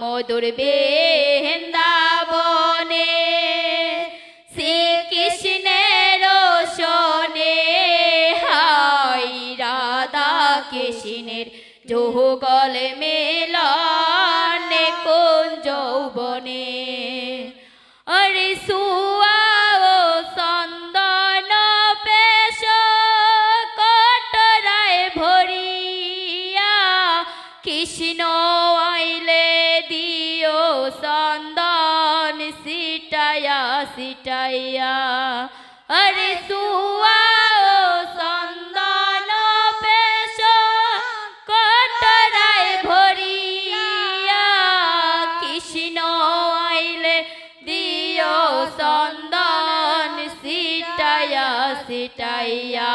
মধুর বৃন্দাবনে, শ্রীকৃষ্ণের শোনে হাই রাধা কৃষ্ণের, যুগল মেলনে কোন যৌবনে। আরে সুয়া কৃষ্ণ আইলে চন্দন সিটায়া সিটাইয়া আরে সুয়া চন্দন পেশ কটরায় ভরিয়া। কৃষ্ণ আইলে দিও চন্দন সিটাইয়া সিটাইয়া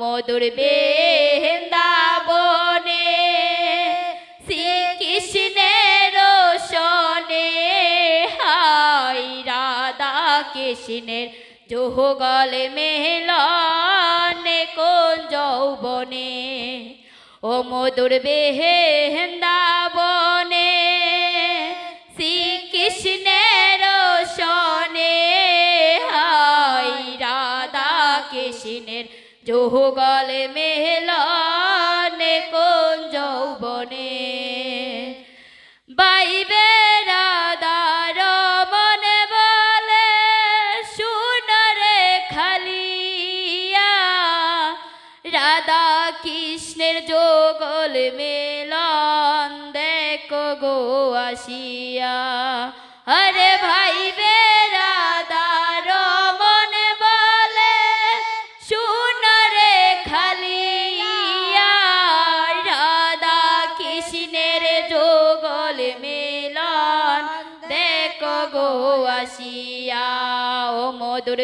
মধুর বৃন্দাবনে কৃষ্ণের যোগল মেলনে কোন যৌবনে? ও মধুর বৃন্দাবনে শ্রীকৃষ্ণের শোনে হাই রাধা কৃষ্ণের যোগল মেলনে কোন রাধা কৃষ্ণের যোগল মেলন দেখো গো আসিয়া। আরে ভাই বে রাধার মনে বলে রাধা কৃষ্ণের মেলন দেখো ও মধুর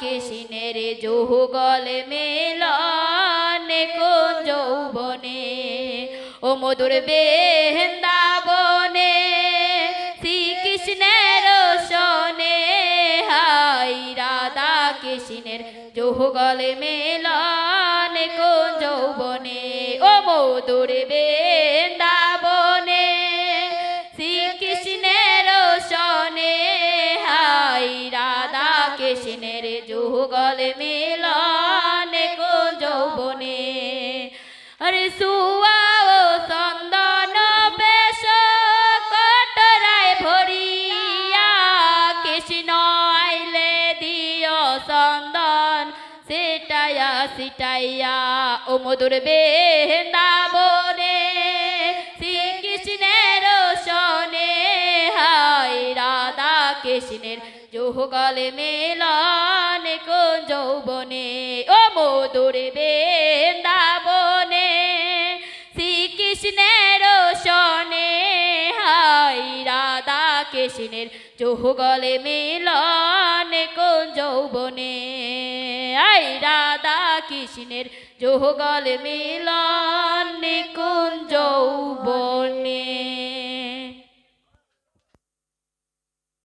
কৃষ্ণের যুগল মেলন কোন যৌবনে? ও মধুর বৃন্দাবনে শ্রীকৃষ্ণের শোনে। হাই রাধা কৃষ্ণের যুগল মেলন কোন যৌবনে? ও মধুর বৃন্দাবনে যুগল মিলন কোন যৌবনে। আরে সুয়া ও চন্দন বেশ কটরায় ভরিয়া, কৃষ্ণ আইলে দিও চন্দন সিটাইয়া সিটাইয়া ও মধুর বৃন্দাবনে কৃষ্ণের যুগল মেলন কোন যৌবনে? ও মধুর বৃন্দাবনে, শ্রীকৃষ্ণের শোনে হাই রাধা কৃষ্ণের যুগল মিলন কোন যৌবনে? আই রাধা কৃষ্ণের যুগল মিলন